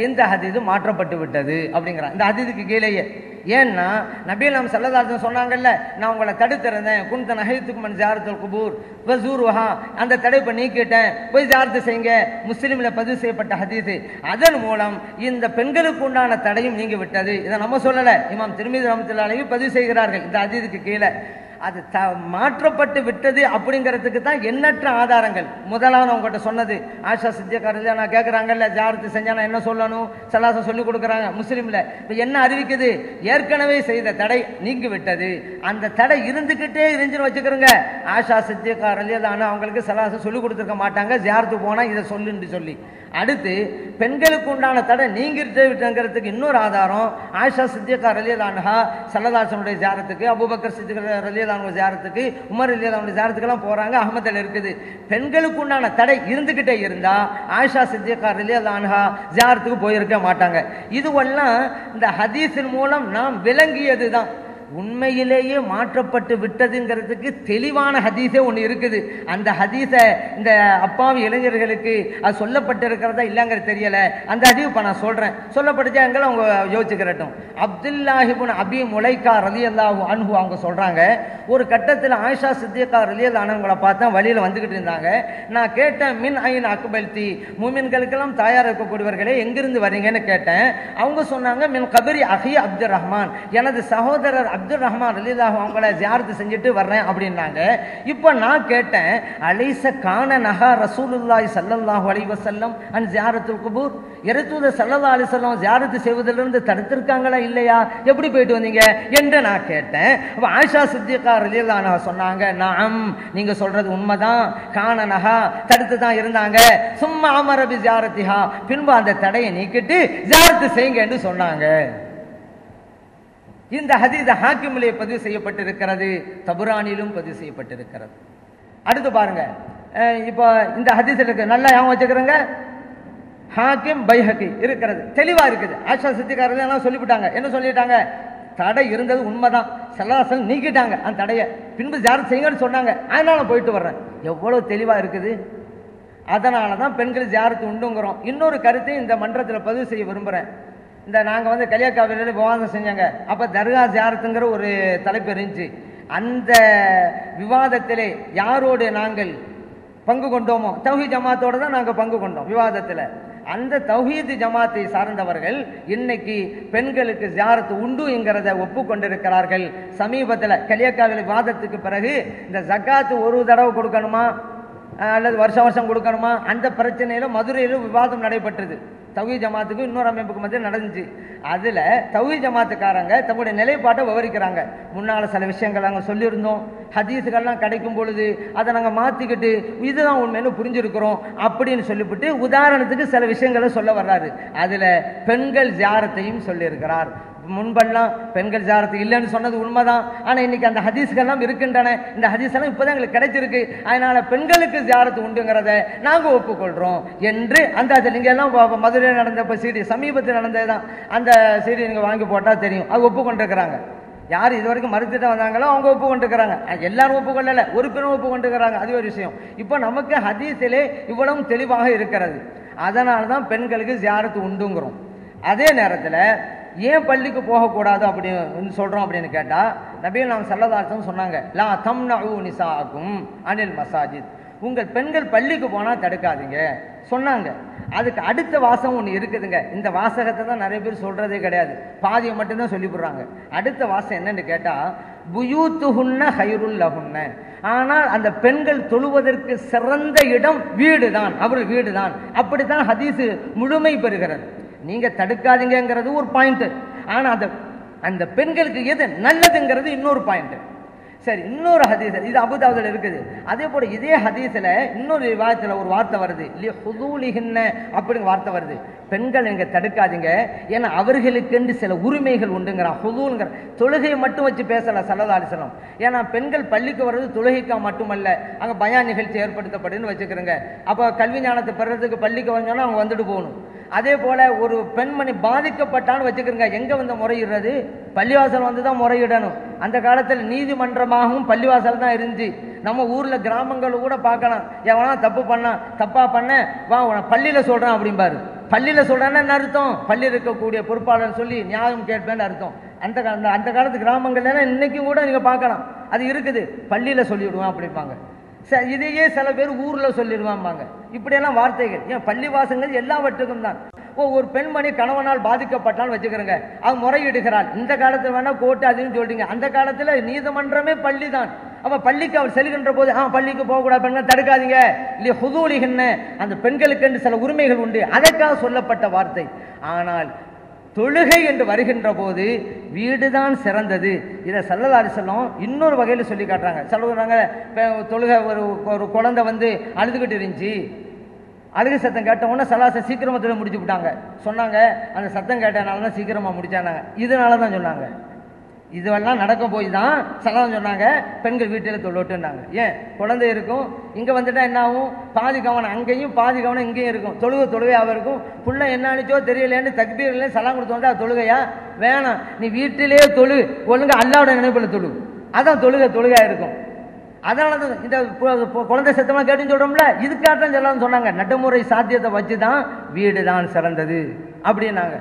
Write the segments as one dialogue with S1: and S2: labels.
S1: இந்த ஹதீது மாற்றப்பட்டு விட்டது அப்படிங்கிறான். இந்த ஹதீதுக்கு கீழேயே. ஏன்னா நபீல் நாம் சல்லதாசன் சொன்னாங்கல்ல நான் உங்களை தடுத்திருந்தேன். குந்த நகைத்துக்கு மண் ஜாரத்துல் குபூர். வசூருஹா அந்த தடைப்பை நீக்கிட்டேன். போய் ஜாரத்து செய்யுங்க. முஸ்லீமில் பதிவு செய்யப்பட்ட ஹதீஸ். அதன் மூலம் இந்த பெண்களுக்கு உண்டான தடையும் நீங்கி விட்டது. இதை நம்ம சொல்லலை. இமாம் திருமதி ரமத்துல்லாலையும் பதிவு செய்கிறார்கள். இந்த ஹதீதுக்கு கீழே. அது த மாற்றப்பட்டு விட்டது அப்படிங்கிறதுக்கு தான் எண்ணற்ற ஆதாரங்கள். முதலான உங்கள்கிட்ட சொன்னது ஆஷா சித்தியக்காரர் நான் கேட்குறாங்கல்ல ஜாரத்து செஞ்சால் நான் என்ன சொல்லணும்? சலாசம் சொல்லி கொடுக்குறாங்க. முஸ்லீமில் இப்போ என்ன அறிவிக்குது? ஏற்கனவே செய்த தடை நீங்கி விட்டது. அந்த தடை இருந்துக்கிட்டே இருந்துன்னு வச்சுக்கிறோங்க ஆஷா சித்தியக்காரர் ஆனால் அவங்களுக்கு சலாசம் சொல்லி கொடுத்துருக்க மாட்டாங்க. ஜாரத்து போனால் இதை சொல்லுன்னு சொல்லி. அடுத்து பெண்களுக்கு உண்டான தடை நீங்கிட்டு விட்டுங்கிறதுக்கு இன்னொரு ஆதாரம் ஆஷா சித்தியக்கார் ரலியதானஹா சல்லதாசனுடைய ஜாரத்துக்கு அபுபக்கர் சித்திகா ரலியதானுடைய ஜாரத்துக்கு உமர் ரலியதானுடைய ஜாரத்துக்கெல்லாம் போறாங்க அகமதில் இருக்குது. பெண்களுக்கு உண்டான தடை இருந்துகிட்டே இருந்தா ஆயிஷா சித்தியக்கா ரலியதானஹா ஜாரத்துக்கு போயிருக்க மாட்டாங்க. இதுவெல்லாம் இந்த ஹதீஸின் மூலம் நாம் விளங்கியது தான் உண்மையிலேயே மாற்றப்பட்டு விட்டதுங்கிறதுக்கு தெளிவான ஹதீஸே ஒன்று இருக்குது. அந்த ஹதீஸை இந்த அப்பாவி இளைஞர்களுக்கு அது சொல்லப்பட்டிருக்கிறதா இல்லைங்கிறது தெரியலை. அந்த ஹதீஸ் இப்போ நான் சொல்கிறேன் சொல்லப்பட்டுச்சா எங்களை அவங்க யோசிச்சுக்கிறட்டும் அப்துல்லாஹிபுன் அபி முலைக்கா ரலியல்லாஹு அன்ஹு அவங்க சொல்கிறாங்க ஒரு கட்டத்தில் ஆயிஷா சித்தியக்கா ரலி அல்லானவங்களை பார்த்தா வழியில் வந்துக்கிட்டு இருந்தாங்க. நான் கேட்டேன் மின் ஐன் அக்பல்தி மூமின்களுக்கெல்லாம் தயார் இருக்கக்கூடியவர்களே எங்கிருந்து வரீங்கன்னு கேட்டேன். அவங்க சொன்னாங்க மின் கபரி அஹி அப்துல் ரஹ்மான் எனது சகோதரர் அப்துல் ரஹ்மான் ரலிலாஹு அவங்கள ஜியாரத்து செஞ்சுட்டு வர்றேன் அப்படின்னாங்க. இப்போ நான் கேட்டேன் அலைச கான நகா ரசூலுல்லாய் சல்லல்லாஹ் அலைஹி அண்ட் ஜியாரத்துல் குபூர்? இறைத்தூதர் சல்லல்லா அலைஹி ஜியாரத்து செய்வதிலிருந்து தடுத்திருக்காங்களா இல்லையா? எப்படி போயிட்டு வந்தீங்க? என்று நான் கேட்டேன். அப்போ ஆயிஷா சித்திகா ரலியல்லாஹு சொன்னாங்க நாம் நீங்கள் சொல்கிறது உண்மைதான். கான நகா தடுத்து தான் இருந்தாங்க. சும்மா அமரபி ஜியாரத்திஹா. பின்பு அந்த தடையை நீக்கிட்டு ஜியாரத்து செய்யுங்க என்று சொன்னாங்க. இந்த ஹதீஸ் ஹாக்கிமிலே பதிவு செய்யப்பட்டிருக்கிறது தபுரானிலும் பதிவு செய்யப்பட்டிருக்கிறது. அடுத்து பாருங்க. இப்போ இந்த ஹதீஸ் இருக்கு. நல்லா ஞாபகம் வச்சுக்கிறேங்க. ஹாக்கிம் பைஹக்கி இருக்கிறது. தெளிவா இருக்குது. ஆஷா சித்திகாரர்கள் எல்லாம் சொல்லிவிட்டாங்க. என்ன சொல்லிட்டாங்க? தடை இருந்தது உண்மைதான். செல்லாசல் நீக்கிட்டாங்க அந்த தடையை. பின்பு யாரும் செய்யுங்கன்னு சொன்னாங்க. அதனால போயிட்டு வர்றேன். எவ்வளவு தெளிவாக இருக்குது? அதனால தான் பெண்கள் ஜாரத்து உண்டுங்கிறோம். இன்னொரு கருத்தையும் இந்த மன்றத்தில் பதிவு செய்ய விரும்புகிறேன் இந்த நாங்கள் வந்து கலியக்காவிலேருந்து விவாதம் செஞ்சாங்க. அப்போ தர்கா ஜாரத்துங்கிற ஒரு தலைப்பு இருந்துச்சு. அந்த விவாதத்திலே யாரோடு நாங்கள் பங்கு கொண்டோமோ தௌஹீத் ஜமாத்தோடு தான் நாங்கள் பங்கு கொண்டோம் விவாதத்தில். அந்த தௌஹீத் ஜமாத்தை சார்ந்தவர்கள் இன்னைக்கு பெண்களுக்கு ஜியாரத்து உண்டு என்கிறத ஒப்புக்கொண்டிருக்கிறார்கள். சமீபத்தில் கலியக்காவில் விவாதத்துக்கு பிறகு இந்த ஜக்காத்து ஒரு தடவை கொடுக்கணுமா அல்லது வருஷம் வருஷம் கொடுக்கணுமா அந்த பிரச்சனையில மதுரையிலும் விவாதம் நடைபெற்றது. தௌஹி ஜமாத்துக்கு இன்னொரு அமைப்புக்கு மத்தியில் நடந்துச்சு. அதில் தௌஹி ஜமாத்துக்காரங்க தங்களுடைய நிலைப்பாட்டை விவரிக்கிறாங்க. முன்னால் சில விஷயங்கள் நாங்கள் சொல்லியிருந்தோம். ஹதீஸுகள்லாம் கிடைக்கும் பொழுது அதை நாங்கள் மாற்றிக்கிட்டு இதுதான் உண்மைன்னு புரிஞ்சிருக்கிறோம் அப்படின்னு சொல்லிவிட்டு உதாரணத்துக்கு சில விஷயங்களை சொல்ல வர்றாரு. அதில் பெண்கள் ஜாரத்தையும் சொல்லியிருக்கிறார். முன்பெல்லாம் பெண்கள் ஜாரத்து இல்லைன்னு சொன்னது உண்மைதான். ஆனால் இன்னைக்கு அந்த ஹதீஸ்கள்லாம் இருக்கின்றன. இந்த ஹதீஸ் எல்லாம் இப்போதான் எங்களுக்கு கிடைச்சிருக்கு. அதனால் பெண்களுக்கு ஜாரத்து உண்டுங்கிறத நாங்கள் ஒப்புக்கொள்கிறோம் என்று அந்த அது நீங்கள் எல்லாம் மதுரையில் நடந்த இப்போ சீடி சமீபத்தில் நடந்தது தான் அந்த சீடி நீங்கள் வாங்கி போட்டால் தெரியும். அது ஒப்புக்கொண்டிருக்கிறாங்க. யார் இது வரைக்கும் மறுத்துட்டு வந்தாங்களோ அவங்க ஒப்புக்கொண்டிருக்கிறாங்க. எல்லாரும் ஒப்புக்கொள்ளலை. ஒரு பெரும் ஒப்புக்கொண்டிருக்கிறாங்க. அது ஒரு விஷயம். இப்போ நமக்கு ஹதீஸிலே இவ்வளவும் தெளிவாக இருக்கிறது. அதனால தான் பெண்களுக்கு ஜியாரத்து உண்டுங்கிறோம். அதே நேரத்தில் ஏன் பள்ளிக்கு போகக்கூடாது அப்படின்னு சொல்கிறோம் அப்படின்னு கேட்டால் நபியில் நாம் சல்லதார்த்தம் சொன்னாங்க லா தம் நிசாக்கும் அனில் மசாஜித் உங்கள் பெண்கள் பள்ளிக்கு போனால் தடுக்காதீங்க. சொன்னாங்க. அதுக்கு அடுத்த வாசகம் ஒன்று இருக்குதுங்க. இந்த வாசகத்தை தான் நிறைய பேர் சொல்கிறதே கிடையாது. பாதியை மட்டும்தான் சொல்லிவிடுறாங்க அடுத்த வாசம் என்னன்னு கேட்டால் புயூத்துஹுன்ன ஹைருல்லஹுன்ன ஆனால் அந்த பெண்கள் தொழுவதற்கு சிறந்த இடம் வீடு தான் அவர் வீடு தான் அப்படித்தான் ஹதீஸு முழுமை பெறுகிறது. நீங்க தடுக்காதீங்கங்கிறது ஒரு பாயிண்ட் ஆனா அந்த அந்த பெண்களுக்கு எது நல்லதுங்கிறது இன்னொரு பாயிண்ட் சரி இன்னொரு ஹதீஸ் இது அபுதாபுல இருக்குது. அதே போல இதே ஹதீஸ்ல இன்னொரு விவாதத்தில் ஒரு வார்த்தை வருது. இல்லையா ஹுதூலிஹின்ன அப்படிங்கிற வார்த்தை வருது. பெண்கள் நீங்க தடுக்காதீங்க. ஏன்னா அவர்களுக்கென்று சில உரிமைகள் உண்டுங்கிறான். ஹுதூங்கிற தொழுகையை மட்டும் வச்சு பேசல சல்லதா அலிசலம் ஏன்னா பெண்கள் பள்ளிக்கு வர்றது தொழுகைக்கா மட்டுமல்ல. அங்க பயான் நிகழ்ச்சி ஏற்படுத்தப்படுன்னு வச்சுக்கிறோங்க. அப்போ கல்வி ஞானத்தை பெறதுக்கு பள்ளிக்கு வந்தோன்னா அவங்க வந்துட்டு போகணும். அதே போல ஒரு பெண்மணி பாதிக்கப்பட்டான்னு வச்சுக்கிறோங்க. எங்க வந்து முறையிடுறது? பள்ளிவாசல் வந்து தான் முறையிடணும். அந்த காலத்தில் நீதிமன்றமாகவும் பள்ளிவாசல் தான் இருந்துச்சு. நம்ம ஊரில் கிராமங்கள் கூட பார்க்கலாம். எவனா தப்பு பண்ணான் தப்பா பண்ண வா உன பள்ளியில் சொல்கிறான் அப்படிம்பாரு. பள்ளியில் சொல்றான்னா என்ன அர்த்தம்? பள்ளி இருக்கக்கூடிய பொறுப்பாளர் சொல்லி நியாயம் கேட்பேன்னு அர்த்தம். அந்த கா- அந்த- அந்த காலத்து கிராமங்கள்ல இன்னைக்கும் கூட நீங்கள் பார்க்கலாம். அது இருக்குது. பள்ளியில் சொல்லிவிடுவான் அப்படிம்பாங்க. ச- இதையே சில பேர் ஊரில் சொல்லிடுவாம்பாங்க இப்படியெல்லாம் வார்த்தைகள். ஏன் பள்ளிவாசங்கள் எல்லாவற்றுக்கும் தான். ஒரு பெண்மணி கணவனால் பாதிக்கப்பட்டான்னு வச்சுக்கிறேங்க அவன் முறையிடுகிறாள். இந்த காலத்தில் வேணா கோர்ட்டு அதுன்னு சொல்றீங்க. அந்த காலத்தில் நீதிமன்றமே பள்ளி தான் அப்ப பள்ளிக்கு அவர் செல்கின்ற போது ஆ பள்ளிக்கு போகக்கூடாது பெண்கள் தடுக்காதீங்க. இல்லையா ஹுதூலிகன்னு அந்த பெண்களுக்கு என்று சில உரிமைகள் உண்டு. அதற்காக சொல்லப்பட்ட வார்த்தை. ஆனால் தொழுகை என்று வருகின்ற போது வீடுதான் சிறந்தது. இதை சல்லதாரி செல்லம் இன்னொரு வகையில் சொல்லி காட்டுறாங்க. சொல்லுறாங்க தொழுகை ஒரு ஒரு குழந்தை வந்து அழுதுகிட்டு இருந்துச்சு. அழுகு சத்தம் கேட்ட உடனே சலாசம் சீக்கிரமத்தில் முடிச்சு விட்டாங்க. சொன்னாங்க அந்த சத்தம் கேட்டனால தான் சீக்கிரமாக முடிச்சானாங்க. இதனால தான் சொன்னாங்க. இதுவெல்லாம் நடக்க போய் தான் சலம் சொன்னாங்க பெண்கள் வீட்டில் தொழுட்டுனாங்க ஏன்? குழந்தை இருக்கும் இங்கே வந்துட்டால் என்ன ஆகும்? பாதி கவனம் அங்கேயும் பாதி கவனம் இங்கேயும் இருக்கும். தொழுக தொழுகையாக இருக்கும். புள்ள என்ன அனுச்சோ தெரியலேன்னு தக்பீர்ல சலாம் கொடுத்து வந்தா தொழுகையா? வேணாம். நீ வீட்டிலேயே தொழு. ஒழுங்கா அல்லாவோட நினைப்பில் தொழு. அதான் தொழுகை தொழுகையாக இருக்கும். அதனால தான் இந்த குழந்தை சத்தமாக கேட்டுன்னு சொல்கிறோம்ல இதுக்காக தான் சொல்லலாம்னு சொன்னாங்க. நடைமுறை சாத்தியத்தை வச்சு தான் வீடு தான் சிறந்தது அப்படின்னாங்க.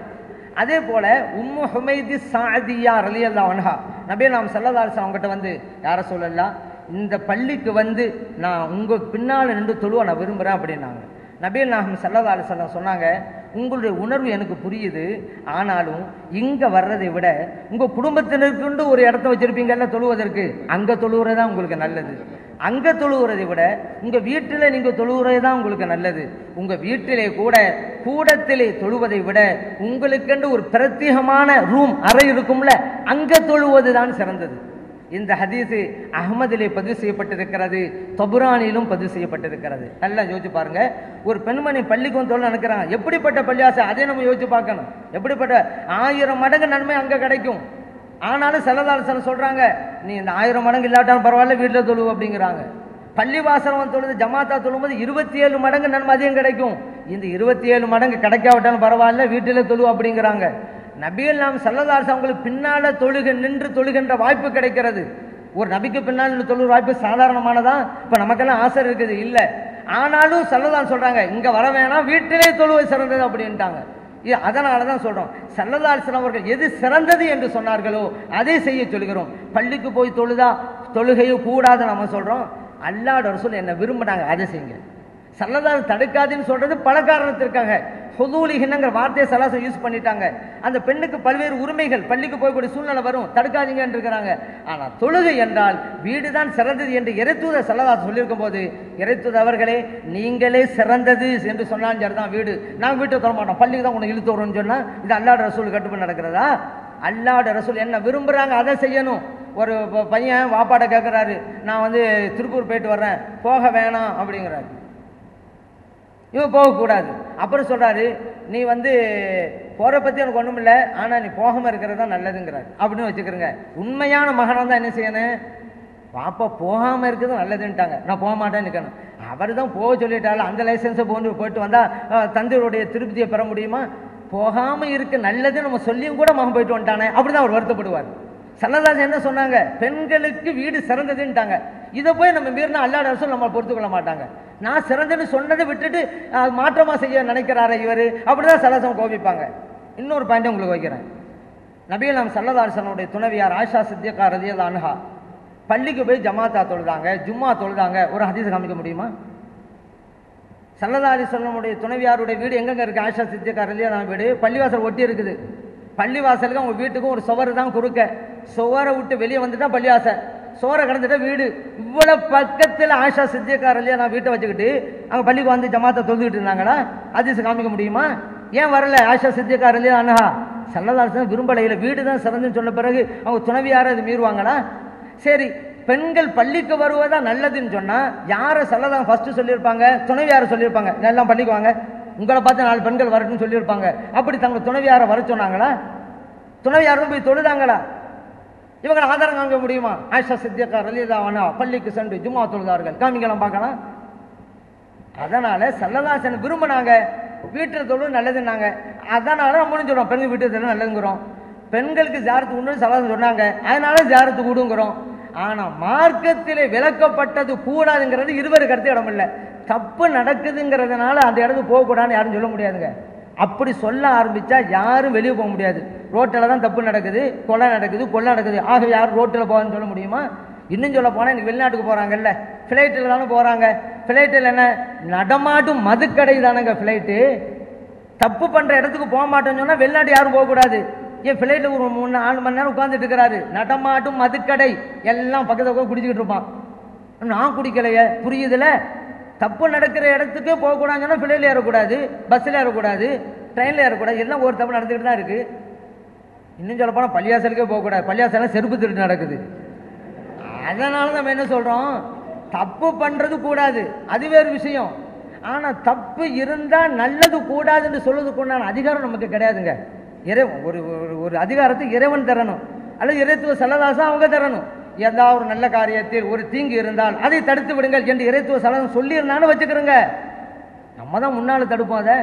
S1: அதே போல் உம்மு ஹுமைதி சாதியா ரலியல்லா அன்ஹா நபி நாம் செல்லதாரசன் அவங்ககிட்ட வந்து யாரை சொல்லலாம் இந்த பள்ளிக்கு வந்து நான் உங்கள் பின்னால் நின்று தொழுவ நான் விரும்புகிறேன் அப்படின்னாங்க. நபீல் நாகம் சல்லா சொன்னாங்க உங்களுடைய உணர்வு எனக்கு புரியுது. ஆனாலும் இங்கே வர்றதை விட உங்கள் குடும்பத்தினருக்குண்டு ஒரு இடத்த வச்சுருப்பீங்கல்ல தொழுவதற்கு அங்கே தொழுவுறது தான் உங்களுக்கு நல்லது. அங்கே தொழுவுறதை விட உங்கள் வீட்டில் நீங்கள் தொழுவுறது தான் உங்களுக்கு நல்லது. உங்கள் வீட்டிலே கூட கூடத்திலே தொழுவதை விட உங்களுக்கென்று ஒரு பிரத்யேகமான ரூம் அறை இருக்கும்ல அங்கே தொழுவது தான் சிறந்தது. இந்த ஹதீஸு அகமதிலே பதிவு செய்யப்பட்டிருக்கிறது தொபுரானிலும் பதிவு செய்யப்பட்டிருக்கிறது. நல்லா யோசிச்சு பாருங்க. ஒரு பெண்மணி பள்ளிக்கு வந்து தொழில் நினைக்கிறாங்க எப்படிப்பட்ட பள்ளியாசை? அதே நம்ம யோசிச்சு பார்க்கணும். எப்படிப்பட்ட ஆயிரம் மடங்கு நன்மை அங்கே கிடைக்கும். ஆனாலும் செலதாலசன சொல்கிறாங்க நீ இந்த ஆயிரம் மடங்கு இல்லாட்டாலும் பரவாயில்ல வீட்டில் தொழு அப்படிங்கிறாங்க. பள்ளி வாசனம் தொழுது ஜமாத்தா தொழும்போது இருபத்தி ஏழு மடங்கு நன்மை அதிகம் கிடைக்கும். இந்த இருபத்தி ஏழு மடங்கு கிடைக்காவிட்டாலும் பரவாயில்ல வீட்டில் தொழுவு அப்படிங்கிறாங்க. நபிகள் நாம் சல்லதாஸ் அவங்களுக்கு பின்னால் தொழுக நின்று தொழுகின்ற வாய்ப்பு கிடைக்கிறது. ஒரு நபிக்கு பின்னால் நின்று தொழுகிற வாய்ப்பு சாதாரணமானதா? இப்போ நமக்கெல்லாம் ஆசை இருக்குது. இல்லை. ஆனாலும் சல்லதான் சொல்கிறாங்க இங்கே வர வேணாம் வீட்டிலே தொழுவது சிறந்தது அப்படின்ட்டாங்க. இது அதனால தான் சொல்கிறோம் சல்லதாசன் அவர்கள் எது சிறந்தது என்று சொன்னார்களோ அதை செய்ய சொல்கிறோம் பள்ளிக்கு போய் தொழுதா? தொழுகையோ கூடாது நம்ம சொல்கிறோம் அல்லாட ரசூல் என்ன விரும்பினாங்க அதை செய்யுங்க. சல்லதாஸ் தடுக்காதுன்னு சொல்றது பல காரணத்திற்காக ஹுதூலிகின்னுங்கிற வார்த்தையை சலாசம் யூஸ் பண்ணிட்டாங்க. அந்த பெண்ணுக்கு பல்வேறு உரிமைகள் பள்ளிக்கு போகக்கூடிய சூழ்நிலை வரும். தடுக்காதீங்கன்னு இருக்கிறாங்க ஆனால் தொழுகை என்றால் வீடு தான் சிறந்தது என்று இறைத்தூத சலதாசம் சொல்லியிருக்கும் போது இறைத்தூத அவர்களே நீங்களே சிறந்தது என்று சொன்னாலும் சரிதான் வீடு. நான் வீட்டை தொட மாட்டோம். பள்ளிக்கு தான் உனக்கு இழுத்து வரும்னு சொன்னால் இது அல்லாட ரசூல் கட்டுப்பட்டு நடக்கிறதா? அல்லாட ரசூல் என்ன விரும்புகிறாங்க அதை செய்யணும். ஒரு பையன் வாப்பாடை கேட்குறாரு நான் வந்து திருப்பூர் போயிட்டு வர்றேன். போக வேணாம் அப்படிங்கிறாரு. இவன் போகக்கூடாது அப்புறம் சொல்கிறாரு நீ வந்து போகிற பற்றி எனக்கு ஒன்றும் இல்லை ஆனால் நீ போகாமல் இருக்கிறது தான் நல்லதுங்கிறாரு. அப்படின்னு வச்சுக்கிறேங்க. உண்மையான மகனாக தான் என்ன செய்யணும்? பாப்பா போகாமல் இருக்கிறது நல்லதுன்ட்டாங்க. நான் போக மாட்டேன்னு நிற்கணும் அவர் தான் போக சொல்லிட்டாலும் அந்த லைசன்ஸை போன்று போயிட்டு வந்தால் தந்தையுடைய திருப்தியை பெற முடியுமா? போகாமல் இருக்க நல்லது நம்ம சொல்லியும் கூட மகன் போயிட்டு வந்துட்டானே. அப்படி தான் அவர் வருத்தப்படுவார். சன்னதாசன் என்ன சொன்னாங்க? பெண்களுக்கு வீடு சிறந்ததுன்ட்டாங்க. இதை போய் நம்ம மீறினா அல்லாட அரசும் நம்ம பொறுத்துக்கொள்ள மாட்டாங்க. நான் சிறந்தன்னு சொன்னதை விட்டுட்டு மாற்றமாக மாற்றமா செய்ய நினைக்கிறாரே இவர். அப்படிதான் சலசம் கோபிப்பாங்க. இன்னொரு பாயிண்ட் உங்களுக்கு வைக்கிறேன். நபிகள் நாம் சல்லதாசனுடைய துணைவியார் ஆஷா சித்தியக்கா ரதியல் அன்ஹா. பள்ளிக்கு போய் ஜமாத்தா தொழுதாங்க ஜும்மா தொழுதாங்க. ஒரு ஹதீஸ் காமிக்க முடியுமா? சல்லதா அலிஸ்வல்லமுடைய துணைவியாருடைய வீடு எங்கெங்க இருக்கு? ஆஷா சித்தியக்கா ரதியல் வீடு. பள்ளிவாசல் ஒட்டி இருக்குது. பள்ளிவாசலுக்கு அவங்க வீட்டுக்கும் ஒரு சுவர் தான் குறுக்க. சுவரை விட்டு வெளியே வந்துட்டா பள்ளிவாசல். சுவரை கடந்துட்டா வீடு. இவ்வளவு பக்கத்தில் ஆஷா சித்தியக்கார இல்லையா நான் வீட்டை வச்சுக்கிட்டு அவங்க பள்ளிக்கு வந்து ஜமாத்தை தொழுதுகிட்டு இருந்தாங்களா? அதிசு காமிக்க முடியுமா? ஏன் வரல ஆஷா சித்தியக்கார இல்லையா அண்ணா சல்லதாசன் விரும்பலையில் வீடு தான் சிறந்துன்னு சொன்ன பிறகு அவங்க துணைவியார அது மீறுவாங்களா? சரி பெண்கள் பள்ளிக்கு வருவதா நல்லதுன்னு சொன்னால் யாரை செல்லதான் ஃபஸ்ட்டு சொல்லியிருப்பாங்க? துணைவியார சொல்லியிருப்பாங்க? எல்லாம் பள்ளிக்கு வாங்க. உங்களை பார்த்து நாலு பெண்கள் வரட்டும்னு சொல்லியிருப்பாங்க. அப்படி தங்க துணைவியார வர சொன்னாங்களா? துணைவியாரும் போய் தொழுதாங்களா? இவங்க ஆதாரம் காமிக்க முடியுமா? ஆயிஷா சித்தியக்கா ரலிதாவனா பள்ளிக்கு சென்று ஜும்மா தொழுதார்கள். காமிக்கலாம் பார்க்கலாம். அதனால சல்லதாசன் விரும்பினாங்க. வீட்டில் தொழில் நல்லதுன்னாங்க. அதனால நம்மளும் முடிஞ்சிடும் பெண்கள் வீட்டில் தொழில் நல்லதுங்கிறோம். பெண்களுக்கு ஜாரத்து உண்டு சலதாசன் சொன்னாங்க. அதனால ஜாரத்து கூடுங்கிறோம். ஆனா மார்க்கத்திலே விளக்கப்பட்டது கூடாதுங்கிறது இருவர் கருத்து இடம் இல்லை தப்பு நடக்குதுங்கிறதுனால அந்த இடத்துக்கு போகக்கூடாதுன்னு யாரும் சொல்ல முடியாதுங்க. அப்படி சொல்ல ஆரம்பிச்சா யாரும் வெளியே போக முடியாது. ரோட்டில் தான் தப்பு நடக்குது கொலை நடக்குது கொள்ளை நடக்குது. ஆக யாரும் ரோட்டில் போகான்னு சொல்ல முடியுமா? இன்னும் சொல்ல போனால் இன்னைக்கு வெளிநாட்டுக்கு போகிறாங்கல்ல ஃப்ளைட்டில் தானே போகிறாங்க ஃப்ளைட்டில் என்ன? நடமாட்டும் மதுக்கடை தானேங்க ஃப்ளைட்டு தப்பு பண்ணுற இடத்துக்கு போக மாட்டேன்னு சொன்னால் வெளிநாட்டு யாரும் போகக்கூடாது ஏன் ஃப்ளைட்டில் ஒரு மூணு நாலு மணி நேரம் உட்காந்துட்டு இருக்கிறாரு. நடமாட்டும் மதுக்கடை. எல்லாம் பக்கத்தில் குடிச்சிக்கிட்டு இருப்பான். நான் குடிக்கலையே. புரியுதுல? தப்பு நடக்கிற இடத்துக்கு போகக்கூடாதுன்னு சொன்னால் ஃப்ளைட்டில் ஏறக்கூடாது பஸ்ஸில் ஏறக்கூடாது ட்ரெயினில் ஏறக்கூடாது எல்லாம் ஒரு தப்பு நடந்துக்கிட்டு தான் இருக்குது இன்னும் சொல்லப்போனால் பள்ளியாசலுக்கே போகக்கூடாது. பள்ளியாசலாம் செருப்பு திருட்டு நடக்குது. அதனால நம்ம என்ன சொல்கிறோம் தப்பு பண்ணுறது கூடாது. அது வேறு விஷயம். ஆனால் தப்பு இருந்தால் நல்லது கூடாதுன்னு சொல்லுறதுக்கு உண்டான அதிகாரம் நமக்கு கிடையாதுங்க. இறை ஒரு ஒரு- ஒரு அதிகாரத்தை இறைவன் தரணும். அல்லது இறைத்துவ செல்லதாசம் அவங்க தரணும். ஏதாவது ஒரு நல்ல காரியத்தில் ஒரு தீங்கு இருந்தால் அதை தடுத்து விடுங்கள் என்று இறைத்துவ சலதம் சொல்லியிருந்தாலும் வச்சுக்கிறோங்க. நம்ம தான் முன்னால் தடுப்போம் அதை.